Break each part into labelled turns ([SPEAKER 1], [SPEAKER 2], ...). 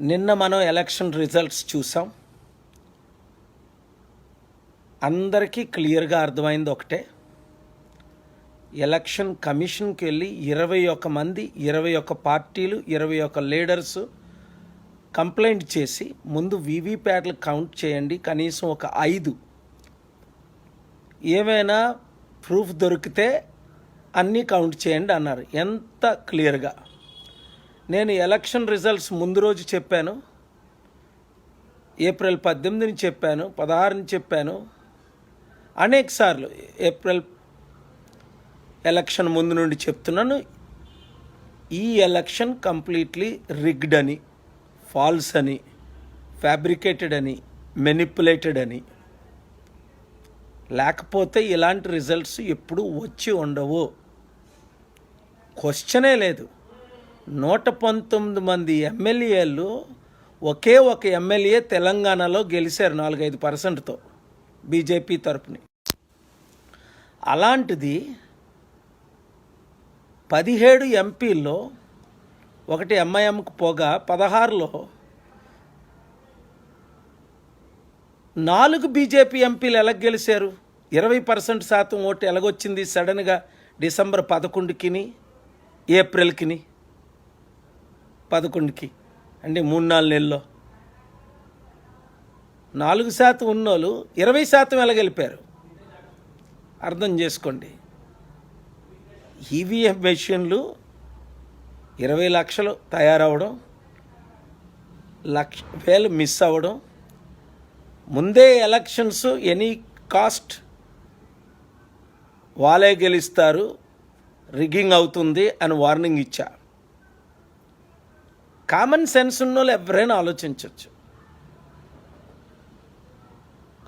[SPEAKER 1] నిన్న మనం election results చూసాం. అందరికీ క్లియర్గా అర్థమైంది ఒకటే. ఎలక్షన్ కమిషన్కి వెళ్ళి ఇరవై ఒక్క మంది ఇరవై ఒక్క పార్టీలు ఇరవై ఒక్క లీడర్స్ కంప్లైంట్ చేసి ముందు వీవీప్యాట్లు కౌంట్ చేయండి కనీసం ఒక ఐదు. ఏమైనా ప్రూఫ్ దొరికితే అన్నీ కౌంట్ చేయండి అన్నారు. ఎంత క్లియర్గా? నేను ఎలక్షన్ రిజల్ట్స్ ముందు రోజు చెప్పాను. ఏప్రిల్ పద్దెనిమిదిని చెప్పాను పదహారుని చెప్పాను. అనేక సార్లు ఏప్రిల్ ఎలక్షన్ ముందు నుండి చెప్తున్నాను. ఈ ఎలక్షన్ కంప్లీట్లీ రిగ్డ్ అని ఫాల్స్ అని ఫ్యాబ్రికేటెడ్ అని మెనిపులేటెడ్ అని. లేకపోతే ఇలాంటి రిజల్ట్స్ ఎప్పుడూ వచ్చి ఉండవు. క్వశ్చనే లేదు. నూట పంతొమ్మిది మంది ఎమ్మెల్యేలు ఒకే ఒక ఎమ్మెల్యే తెలంగాణలో గెలిచారు నాలుగైదు పర్సెంట్తో బీజేపీ తరపుని. అలాంటిది పదిహేడు ఎంపీల్లో ఒకటి ఎంఐఎంకు పోగా పదహారులో నాలుగు బీజేపీ ఎంపీలు ఎలా గెలిచారు ఇరవై పర్సెంట్ శాతం ఓటు ఎలాగొచ్చింది సడన్గా డిసెంబర్ పదకొండుకిని ఏప్రిల్కిని? పదకొండుకి. అంటే మూడు నాలుగు నెలల్లో. నాలుగు శాతం ఉన్నోళ్ళు ఇరవై శాతం ఎలా గెలిపారు? అర్థం చేసుకోండి. ఈవీఎం మెషిన్లు ఇరవై లక్షలు తయారవడం లక్ష వేలు మిస్ అవ్వడం ముందే ఎలక్షన్స్ ఎనీ కాస్ట్ వాళ్ళే గెలుస్తారు రిగ్గింగ్ అవుతుంది అని వార్నింగ్ ఇచ్చా. కామన్ సెన్స్ ఉన్న వాళ్ళు ఎవరైనా ఆలోచించవచ్చు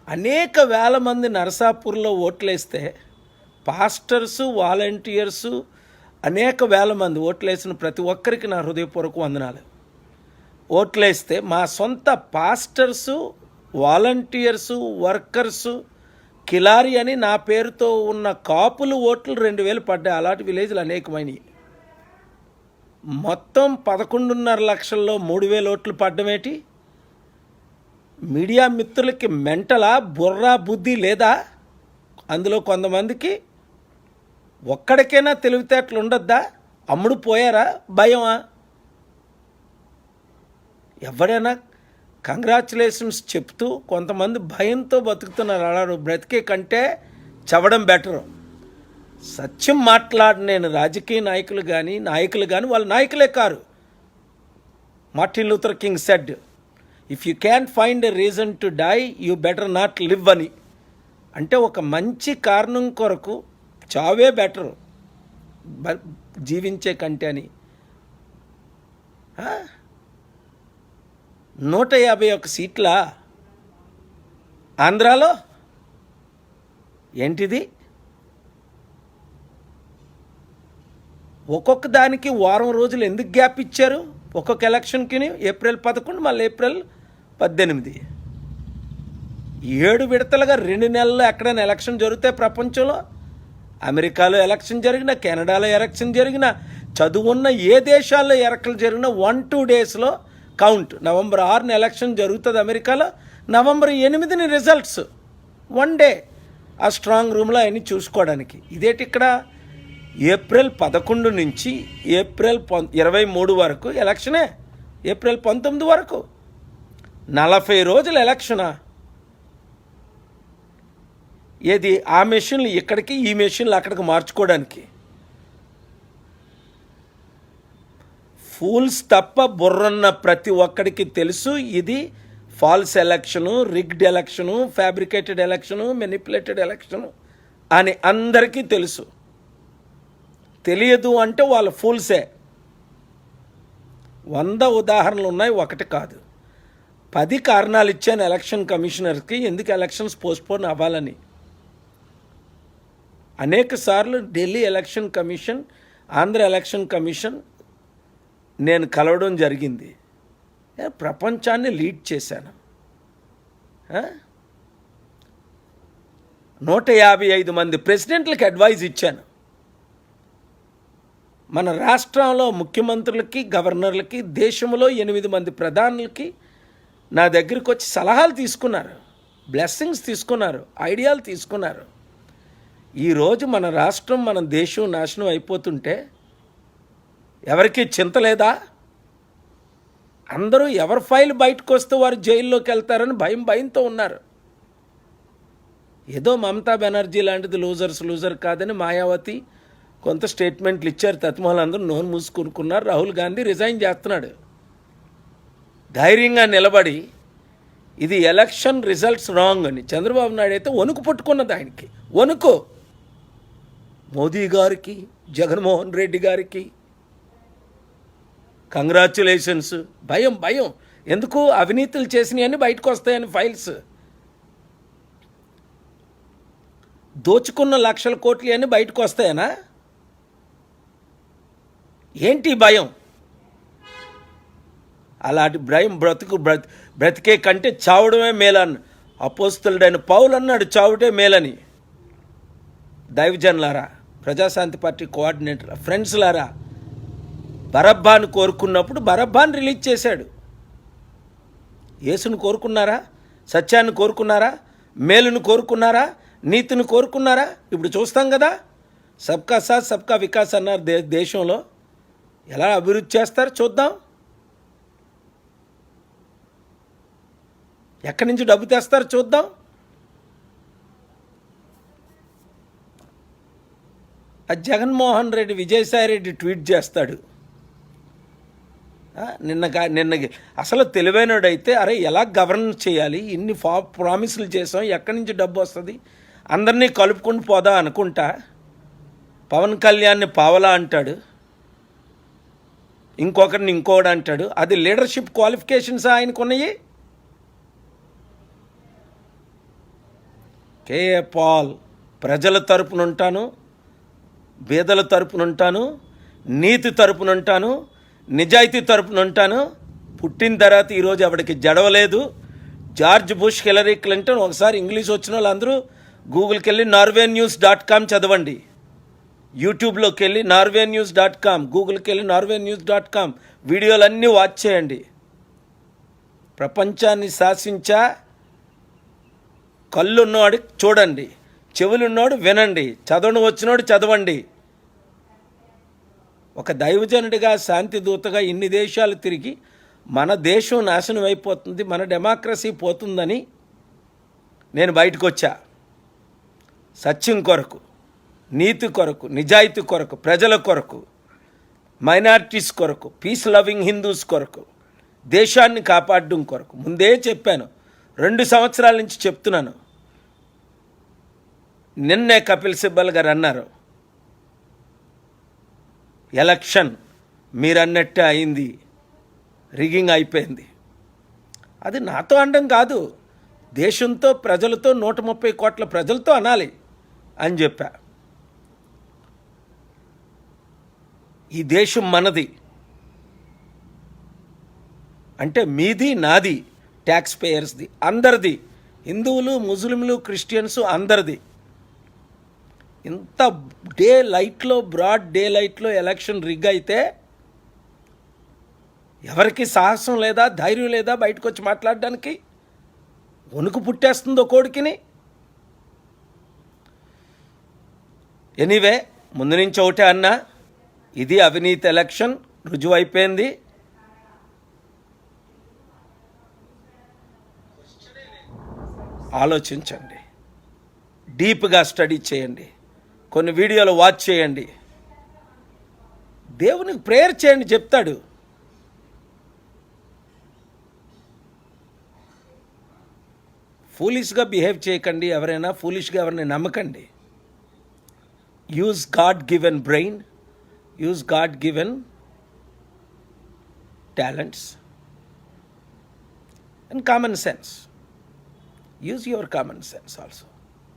[SPEAKER 1] అనేక వేల మంది నరసాపూర్లో ఓట్లేస్తే పాస్టర్సు వాలంటీర్సు అనేక వేల మంది ఓట్లేసిన ప్రతి ఒక్కరికి నా హృదయపూర్వక వందనాలు. ఓట్లేస్తే మా సొంత పాస్టర్సు వాలంటీర్సు వర్కర్సు కిలారి అని నా పేరుతో ఉన్న కాపులు ఓట్లు రెండు వేలు పడ్డాయి. అలాంటి విలేజ్లు అనేకమైనవి మొత్తం పదకొండున్నర లక్షల్లో మూడు వేల ఓట్లు పడ్డమేటి మీడియా మిత్రులకి మెంటలా బుర్రా బుద్ధి లేదా? అందులో కొంతమందికి ఒక్కడికైనా తెలివితేటలు ఉండొద్దా? అమ్ముడు పోయారా? భయమా? ఎవరైనా కంగ్రాచులేషన్స్ చెప్తూ కొంతమంది భయంతో బతుకుతున్నారు. అలా బ్రతికే కంటే చవడం బెటరు. సత్యం మాట్లాడిన నేను రాజకీయ నాయకులు కానీ నాయకులు కానీ వాళ్ళ నాయకులే car. Martin Luther King said if you can find a reason to die you better not live అని. అంటే ఒక మంచి కారణం కొరకు చావే బెటరు బ- జీవించే కంటే అని. నూట యాభై ఒక సీట్ల ఆంధ్రాలో? ఏంటిది? ఒక్కొక్క దానికి వారం రోజులు ఎందుకు గ్యాప్ ఇచ్చారు? ఒక్కొక్క ఎలక్షన్కి ఏప్రిల్ పదకొండు మళ్ళీ ఏప్రిల్ పద్దెనిమిది. ఏడు విడతలుగా రెండు నెలల్లో ఎక్కడైనా ఎలక్షన్ జరిగితే ప్రపంచంలో. అమెరికాలో ఎలక్షన్ జరిగిన కెనడాలో ఎలక్షన్ జరిగిన చదువున్న ఏ దేశాల్లో ఎలక్షన్ జరిగినా వన్ టూ డేస్లో కౌంట్ నవంబర్ ఆరున ఎలక్షన్ జరుగుతుంది అమెరికాలో. నవంబర్ ఎనిమిదిని రిజల్ట్స్ వన్ డే ఆ స్ట్రాంగ్ రూమ్లో అవన్నీ చూసుకోవడానికి. ఇదేటి ఇక్కడ ఏప్రిల్ పదకొండు నుంచి ఏప్రిల్ పం ఇరవై మూడు వరకు ఎలక్షనే. ఏప్రిల్ పంతొమ్మిది వరకు. నలభై రోజుల ఎలక్షనా? ఏది? ఆ మెషిన్లు ఇక్కడికి ఈ మెషిన్లు అక్కడికి మార్చుకోవడానికి. ఫూల్స్ తప్ప బుర్రన్న ప్రతి ఒక్కడికి తెలుసు ఇది false election rigged election fabricated election manipulated election అని అందరికీ తెలుసు. తెలియదు అంటే వాళ్ళ ఫూల్సే. వంద ఉదాహరణలు ఉన్నాయి ఒకటి కాదు. పది కారణాలు ఇచ్చాను ఎలక్షన్ కమిషనర్కి ఎందుకు ఎలక్షన్స్ పోస్ట్పోన్ అవ్వాలని. అనేక సార్లు Delhi election commission Andhra election commission నేను కలవడం జరిగింది. ప్రపంచాన్ని లీడ్ చేశాను. నూట యాభై ఐదు మంది ప్రెసిడెంట్లకు అడ్వైజ్ ఇచ్చాను. మన రాష్ట్రంలో ముఖ్యమంత్రులకి గవర్నర్లకి దేశంలో ఎనిమిది మంది ప్రధానులకి నా దగ్గరికి వచ్చి సలహాలు తీసుకున్నారు. బ్లెస్సింగ్స్ తీసుకున్నారు. ఐడియాలు తీసుకున్నారు. ఈరోజు మన రాష్ట్రం మన దేశం నాశనం అయిపోతుంటే ఎవరికి చింత లేదా? అందరూ ఎవరి ఫైల్ బయటకు వస్తే వారు జైల్లోకి వెళ్తారని భయం భయంతో ఉన్నారు. ఏదో మమతా బెనర్జీ లాంటిది లూజర్స్ లూజర్ కాదని మాయావతి కొంత స్టేట్మెంట్లు ఇచ్చారు తత్మహల్ అందరూ నోరు మూసుకునుకున్నారు. రాహుల్ గాంధీ రిజైన్ చేస్తున్నాడు. ధైర్యంగా నిలబడి ఇది ఎలక్షన్ రిజల్ట్స్ రాంగ్ అని. చంద్రబాబు నాయుడు అయితే వణుకు పట్టుకున్నది ఆయనకి. వణుకు. మోదీ గారికి జగన్మోహన్ రెడ్డి గారికి. కంగ్రాచులేషన్స్. భయం భయం. ఎందుకు? అవినీతులు చేసినవన్నీ బయటకు వస్తాయని ఫైల్స్. దోచుకున్న లక్షల కోట్లు అన్నీ బయటకు వస్తాయనా? ఏంటి భయం? అలాంటి భయం బ్రతుకు బ్రత బ్రతికే కంటే చావడమే మేలన్న అపోస్తులుడైన పౌలు అన్నాడు చావుటే మేలని. దైవజన్లారా ప్రజాశాంతి పార్టీ కోఆర్డినేటర్ ఫ్రెండ్స్లారా బరబ్బాను కోరుకున్నప్పుడు బరబ్బాను రిలీజ్ చేశాడు. యేసును కోరుకున్నారా? సత్యాన్ని కోరుకున్నారా? మేలును కోరుకున్నారా? నీతిని కోరుకున్నారా? ఇప్పుడు చూస్తాం కదా. సబ్కా సాత్ సబ్కా వికాస్ అన్నారు దే దేశంలో. ఎలా అభివృద్ధి చేస్తారు చూద్దాం. ఎక్కడి నుంచి డబ్బు తెస్తారు చూద్దాం. ఆ జగన్మోహన్ రెడ్డి విజయసాయి రెడ్డి ట్వీట్ చేస్తాడు. నిన్న కా- నిన్న అసలు తెలివైనడైతే అరే ఎలా గవర్నెన్స్ చేయాలి? ఇన్ని ఫా ప్రామిసులు చేసాం ఎక్కడి నుంచి డబ్బు వస్తుంది? అందరినీ కలుపుకొని పోదా అనుకుంటా. పవన్ కళ్యాణ్ని పావలా అంటాడు. ఇంకొకరిని ఇంకోడు అంటాడు. అది లీడర్షిప్ క్వాలిఫికేషన్స్ ఆయనకు ఉన్నాయి కేఏ పాల్ ప్రజల తరపున ఉంటాను బీదల తరపున ఉంటాను నీతి తరపున ఉంటాను నిజాయితీ తరపున ఉంటాను పుట్టిన తర్వాత ఈరోజు ఎవడికి జడవలేదు. జార్జ్ బుష్ హిలరీ క్లింటన్ ఒకసారి ఇంగ్లీష్ వచ్చిన వాళ్ళందరూ గూగుల్కి వెళ్ళి నార్వే న్యూస్ డాట్ కామ్ చదవండి. యూట్యూబ్లోకి వెళ్ళి నార్వే న్యూస్ డాట్ కామ్ గూగుల్కి వెళ్ళి నార్వే న్యూస్ డాట్ కామ్ వీడియోలన్నీ వాచ్ చేయండి. ప్రపంచాన్ని శాసించా కళ్ళు ఉన్నవాడు చూడండి చెవులు ఉన్నవాడు వినండి చదవను వచ్చినోడు చదవండి. ఒక దైవజనుడిగా శాంతి దూతగా ఇన్ని దేశాలు తిరిగి మన దేశం నాశనం అయిపోతుంది మన డెమోక్రసీ పోతుందని నేను బయటకు వచ్చా సత్యం కొరకు. నీతి కొరకు నిజాయితీ కొరకు ప్రజల కొరకు మైనార్టీస్ కొరకు పీస్ లవింగ్ హిందూస్ కొరకు దేశాన్ని కాపాడడం కొరకు. ముందే చెప్పాను రెండు సంవత్సరాల నుంచి చెప్తున్నాను. నిన్నే కపిల్ సిబ్బల్ గారు అన్నారు ఎలక్షన్ మీరన్నట్టే అయింది రిగింగ్ అయిపోయింది. అది నాతో అనడం కాదు దేశంతో ప్రజలతో నూట ముప్పై కోట్ల ప్రజలతో అనాలి అని చెప్పా. ఈ దేశం మనది. అంటే మీది నాది ట్యాక్స్ పేయర్స్ది అందరిది. హిందువులు ముస్లింలు క్రిస్టియన్స్ అందరిది. ఇంత డే లైట్లో బ్రాడ్ డే లైట్లో ఎలక్షన్ రిగ్ అయితే ఎవరికి సాహసం లేదా ధైర్యం లేదా బయటకు వచ్చి మాట్లాడడానికి? వణుకు పుట్టేస్తుందో కోడికిని. ఎనీవే ముందు నుంచి ఒకటే అన్నా ఇది అవినీతి ఎలక్షన్ రుజువైపోయింది. ఆలోచించండి. డీప్గా స్టడీ చేయండి. కొన్ని వీడియోలు వాచ్ చేయండి. దేవునికి ప్రేయర్ చేయండి చెప్తాడు. ఫూలిష్గా బిహేవ్ చేయకండి ఎవరైనా ఫూలిష్గా ఎవరిని నమ్మకండి. Use God given brain. use God given talents and common sense. Use your common sense also.